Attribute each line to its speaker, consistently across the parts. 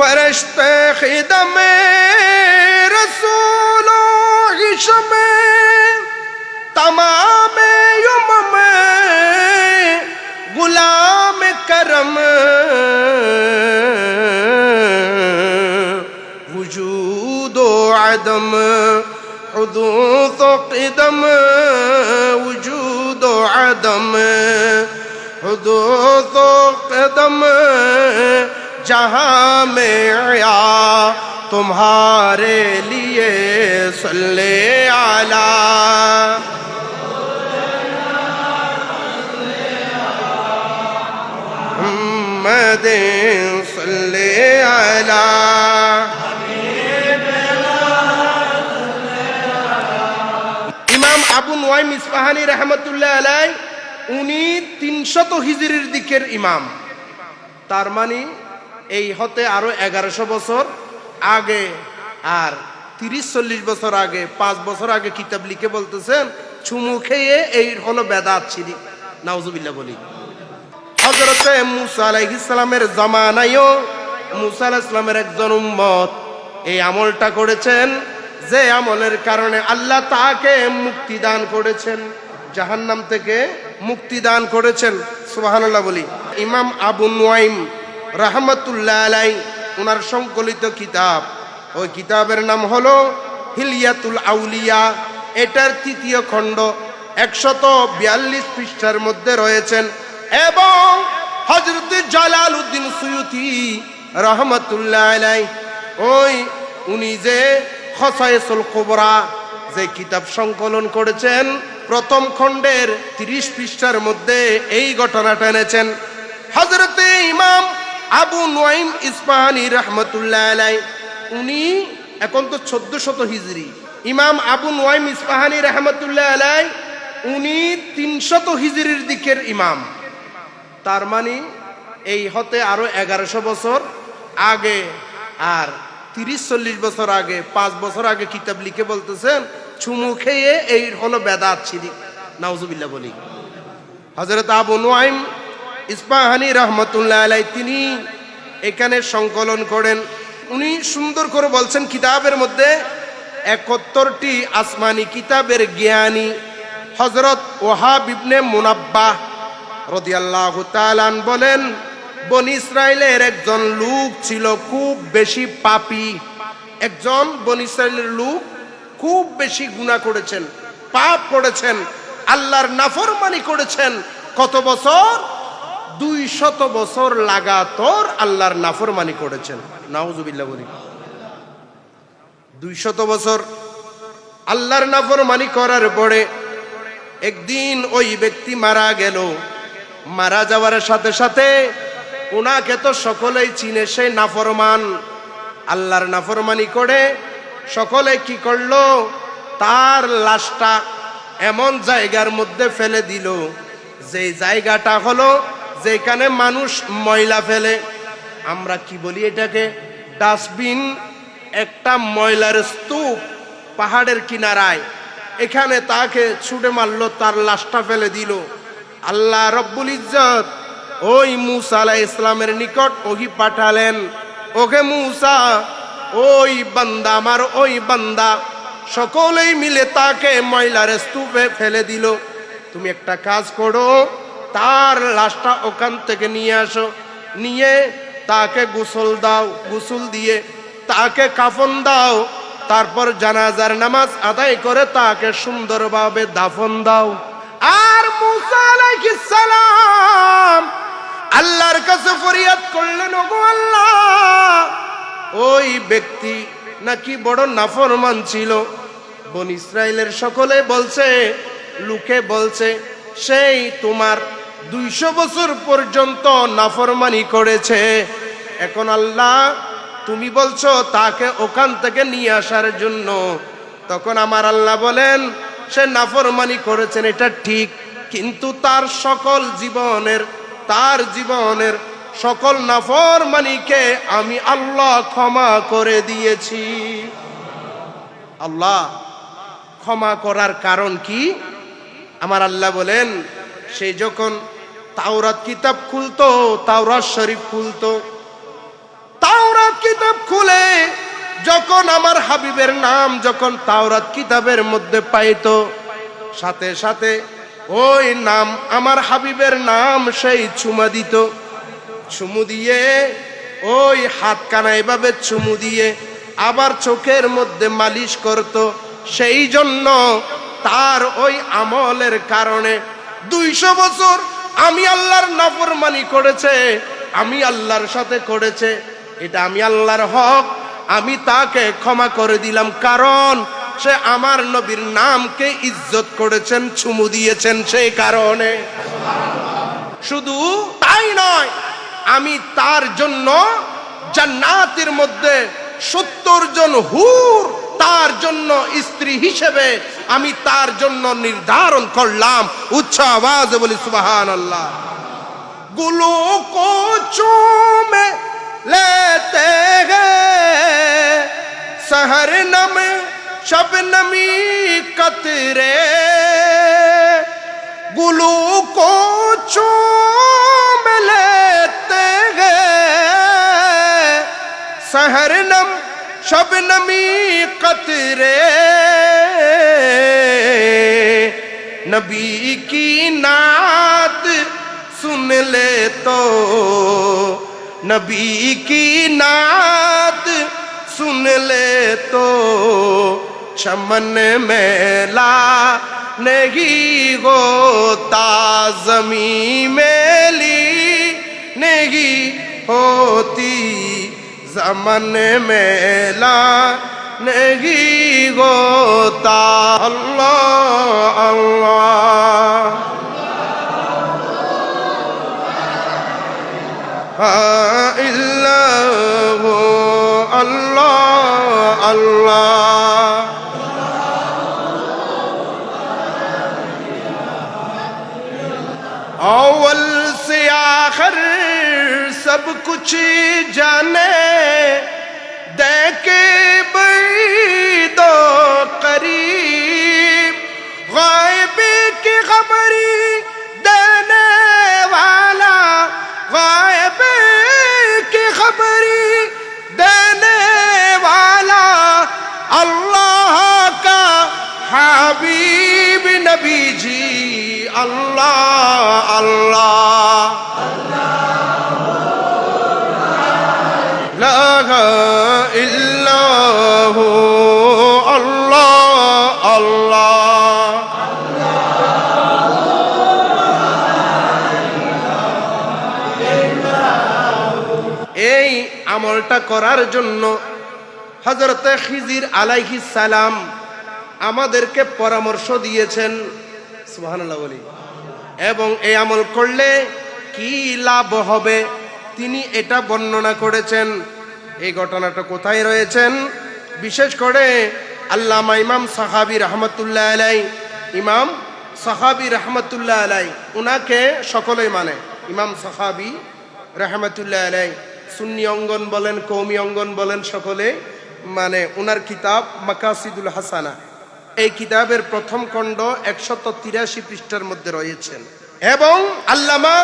Speaker 1: فرشت خدم رسول عشم تمام یمم غلام کرم وجود و عدم حدوث و قدم. وجود و عدم حدوث و قدم. جہاں میں آ تمہارے لیے صلی علی محمد صلی علی ইমাম আবু নোয়াইম ইসফাহানি রহমতুল্লাহ আলাই উনি তিনশত হিজড়ির দিকের ইমাম। তার মানে এই হতে আরও এগারোশো বছর আগে আর তিরিশ, চল্লিশ বছর আগে, পাঁচ বছর আগে কিতাব লিখে বলতেছেন, চুমু খেয়ে এই হলো বেদাত ছিরি নাউজুবিল্লাহ বলি। হজরতে মুসা আলাইহিসালামের জামানায়ও মুসা আলাইহিসলামের একজন উম্মত। এই আমলটা করেছেন, যে আমলের কারণে আল্লাহ তাকে মুক্তি দান করেছেন, জাহান্নাম থেকে মুক্তি দান করেছেন। সুবহানাল্লাহ বলি। ইমাম আবু নুয়াইম রাহমাতুল্লাহ আলাই ওনার সংকলিত কিতাব। ওই কিতাবের নাম হলো হিলিয়াতুল আউলিয়া। এটার তৃতীয় খণ্ড একশত বিয়াল্লিশ পৃষ্ঠার মধ্যে রয়েছেন। এবং হজরত জালাল উদ্দিন সুয়ুতি রহমতুল্লাহ আলাই ওই উনি যে খসায়েসুল কুবরা, যে কিতাব সংকলন করেছেন, প্রথম খণ্ডের তিরিশ পৃষ্ঠার মধ্যে এই ঘটনাটা এনেছেন। হজরতে ইমাম আবু নোয়াইম ইসপাহানি রহমতুল্লাহ আলাই উনি এখন তো চোদ্দ শত হিজরি। ইমাম আবু নোয়াইম ইসপাহানি রহমতুল্লাহ আলাই উনি তিনশত হিজরির দিকের ইমাম। তার মানে এই হতে আরও এগারোশো বছর আগে আর তিরিশ চল্লিশ বছর আগে, পাঁচ বছর আগে কিতাব লিখে বলতেছেন, চুমু খেয়ে এই হলো বেদাত ছিরি নাউজুবিল্লাহ বলি। হজরত আবু নোয়াইম ইস্পাহানি রহমতুল্লাহ আলাই তিনি এখানে সংকলন করেন। উনি সুন্দর করে বলছেন, কিতাবের মধ্যে একত্তরটি আসমানি কিতাবের জ্ঞানী হজরত ওহাব ইবনে মুনাব্বাহ রদিয়াল্লাহ তালান বলেন, বন ইসরায়েলের একজন লোক ছিল খুব বেশি পাপী। একজন বন ইসরায়েলের লোক খুব বেশি গুণা করেছেন, পাপ করেছেন, আল্লাহর নাফরমানি করেছেন। কত বছর দুই শত বছর লাগাতর আল্লাহর নাফরমানি করেছেন। নাউজুবিল্লাহ বলি। দুই শত বছর আল্লাহর নাফরমানি করার পরে একদিন ওই ব্যক্তি মারা গেল। মারা যাওয়ার সাথে সাথে ওনাকে তো সকলেই চিনে, সে নাফরমান। আল্লাহর নাফরমানি করে সকলে কি করল? তার লাশটা এমন জায়গার মধ্যে ফেলে দিল। যে জায়গাটা হলো যেখানে মানুষ ময়লা ফেলে, আমরা কি বলি এটাকে? ডাস্টবিন, একটা ময়লার স্তূপ পাহাড়ের কিনারায়। এখানে তাকে ছুটে মারলো, তার লাশটা ফেলে দিল। আল্লাহ রব্বুল ইজ্জত ওই মুসা আলাহ ইসলামের নিকট ওহি পাঠালেন ওকে মুসা, ওই বান্দা আমার, ওই বান্দা। সকলেই মিলে তাকে ময়লার স্তূপে ফেলে দিল। তুমি একটা কাজ করো তার লাশটা ওখান থেকে নিয়ে আসো। নিয়ে তাকে গোসল দাও, গোসল দিয়ে তাকে কাফন দাও। তারপর জানাজার নামাজ আদায় করে তাকে সুন্দরভাবে দাফন দাও। আর সালাম আল্লাহর কাছে ফরিয়াদ করলেন, ওগো আল্লাহ, ওই ব্যক্তি নাকি বড় নাফরমান ছিল। বন ইসরায়েলের সকলে বলছে, লোকে বলছে, সেই তোমার দুইশো বছর পর্যন্ত নাফরমানি করেছে। এখন আল্লাহ, তুমি বলছো তাকে ওখান থেকে নিয়ে আসার জন্য। তখন আমার আল্লাহ বলেন, সে নাফরমানি করেছেন, এটা ঠিক। কিন্তু তার সকল জীবনের, তার জীবনের সকল নাফরমানিকে আমি আল্লাহ ক্ষমা করে দিয়েছি। আল্লাহ, ক্ষমা করার কারণ কি? আমার আল্লাহ বলেন সে যখন তাওরাত কিতাব খুলতো, তাওরাত শরীফ খুলতো, তাওরাত কিতাব খুলে যখন আমার হাবিবের নাম যখন তাওরাত কিতাবের মধ্যে পাইতো, সাথে সাথে ওই নাম আমার হাবিবের নাম সেই চুমা দিত। চুমু দিয়ে ওই হাত কানা এভাবে চুমু দিয়ে আবার চোখের মধ্যে মালিশ করত। সেই জন্য তার ওই আমলের কারণে দুইশো বছর আমি আল্লাহর নাফরমানি করেছে, আমি আল্লাহর সাথে করেছে, এটা আমি আল্লাহর হক, আমি তাকে ক্ষমা করে দিলাম, কারণ সে আমার নবীর নামকে ইজ্জত করেছেন, চুমু দিয়েছেন সেই কারণে। শুধু তাই নয়, আমি তার জন্য জান্নাতের মধ্যে সত্তর জন হুর তার জন্য স্ত্রী হিসেবে আমি তার জন্য নির্ধারণ করলাম উচ্চ আওয়াজে বলি সুবাহান আল্লাহ গুলো কো চুমে लेते हैं सहर नम शबनमी कतरे गुलू को चूम लेते हैं सहर नम कतरे। नबी की नात सुन ले तो। नबी की नात सुन ले तो। चमन मेला नहीं होता जमी मेली नहीं होती। زمن میلا نہیں ہوتا اللہ اللہ اللہ اللہ اول سے آخر سب کچھ جانے دے کے بئی دو قریب غائب کی خبری دینے والا غائب کی خبری دینے والا، اللہ کا حبیب نبی جی اللہ আল্লাহ। ইল্লাহু আল্লাহ আল্লাহ। এই আমলটা করার জন্য হজরতে খিজির আলাইহিস সালাম আমাদেরকে পরামর্শ দিয়েছেন। সুবহানাল্লাহ বলি। এবং এই আমল করলে কি লাভ হবে? তিনি এটা বর্ণনা করেছেন। এই ঘটনাটা কোথায় রয়েছেন? বিশেষ করে আল্লামা ইমাম সাহাবি রহমতুল্লাহ আলাই, ইমাম সাহাবি রহমতুল্লাহ আলাই, উনাকে সকলেই মানে। ইমাম সাহাবি রহমতুল্লাহ আলাই, সুন্নি অঙ্গন বলেন, কৌমি অঙ্গন বলেন, সকলে মানে উনার কিতাব মাকাসিদুল হাসানা। এই কিতাবের প্রথম খণ্ড একশত তিরাশি পৃষ্ঠার মধ্যে রয়েছেন। এবং আল্লামা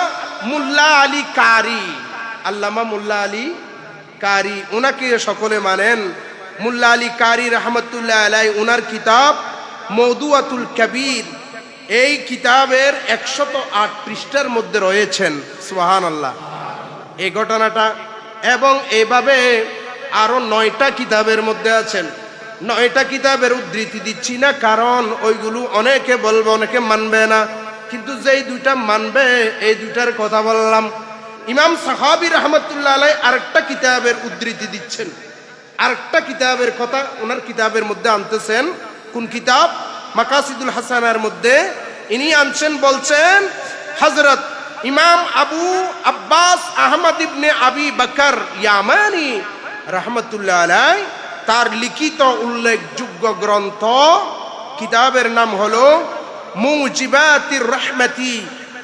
Speaker 1: মুল্লা আলী কারি, আল্লামা মুল্লা আলী কারি ওনাকে সকলে মানেন। মুল্লা আলী কারি রহমতুল্লাহ আলাই উনার কিতাব মৌদুয়াতুল কবির, এই কিতাবের একশত আট পৃষ্ঠার মধ্যে রয়েছেন। সুহান আল্লাহ এই ঘটনাটা এবং এইভাবে আরও নয়টা কিতাবের মধ্যে আছেন। নয়টা কিতাবের উদ্ধৃতি দিচ্ছি না, কারণ ওইগুলো অনেকে বলবে, অনেকে মানবে না। কিন্তু যেই দুইটা মানবে, এই দুইটার কথা বললাম। ইমাম সাহাবি রহমতুল্লাহ আলাই আরেকটা কিতাবের উদ্ধৃতি দিচ্ছেন। আরেকটা কিতাবের কথা ওনার কিতাবের মধ্যে আনতেছেন। কোন কিতাব? মাকাসিদুল হাসানার মধ্যে। ইনি আনছেন, বলছেন হজরত ইমাম আবু আব্বাস আহমদ ইবনে আবি বকর ইয়ামানি রহমতুল্লাহ আলাই তার লিখিত উল্লেখযোগ্য গ্রন্থ, কিতাবের নাম হল মুজিবাতির রহমতি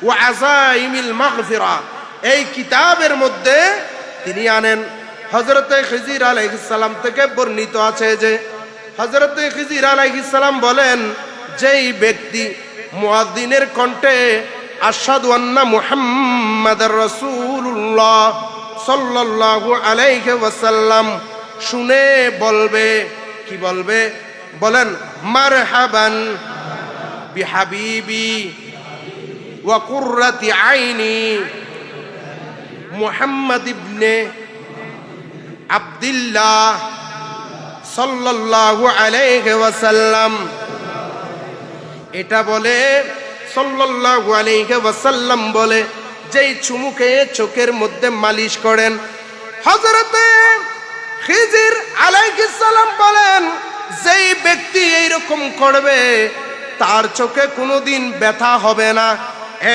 Speaker 1: ও আজাইমিল মাগফিরা। এই কিতাবের মধ্যে তিনি আনেন হজরতে খিজির আলাইহিসাল্লাম থেকে বর্ণিত আছে যে হজরতে খিজির আলাইহিসাল্লাম বলেন, যেই ব্যক্তি মুয়াদ্দিনের কণ্ঠে আসাদু আন্না মুহাম্মাদার রাসূলুল্লাহ সাল্লাল্লাহু আলাইহি ওয়াসাল্লাম শুনে বলবে, কি বলবে? বলেন, মারহাবান বিহাবিবি ওয়া কুররাতি আইনি মুহাম্মদ ইবনে আব্দুল্লাহ সাল্লাল্লাহু আলাইহি ওয়াসাল্লাম। এটা বলে, সাল্লাল্লাহু আলাইহি ওয়াসাল্লাম বলে, যেই চুমুকে চোখের মধ্যে মালিশ করেন। হযরতে খিজির আলাইহিস সালাম বলেন, যেই ব্যক্তি এইরকম করবে, তার চোখে কোনোদিন ব্যথা হবে না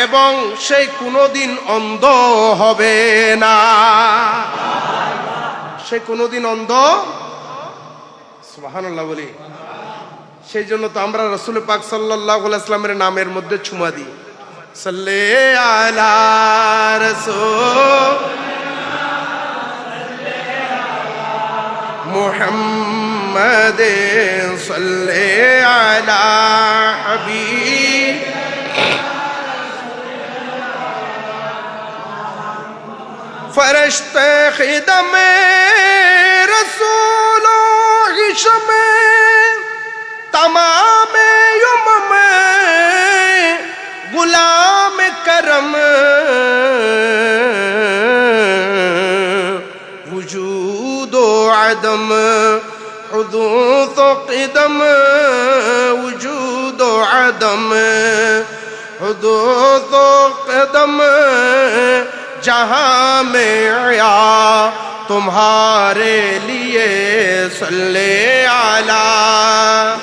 Speaker 1: এবং সেই কোনোদিন অন্ধ হবে না। সে কোনোদিন অন্ধ সুবহানাল্লাহ বলি। সেই জন্য তো আমরা রসুল পাক সাল্লাহ নামের মধ্যে ছুমা দিই। সাল্লে আলা রসুল محمد صل على حبيب فرشت خدم رسول عشم تمام عدم حدوث قدم وجود عدم حدوث قدم. جہاں میں آیا تمہارے لیے صلی علی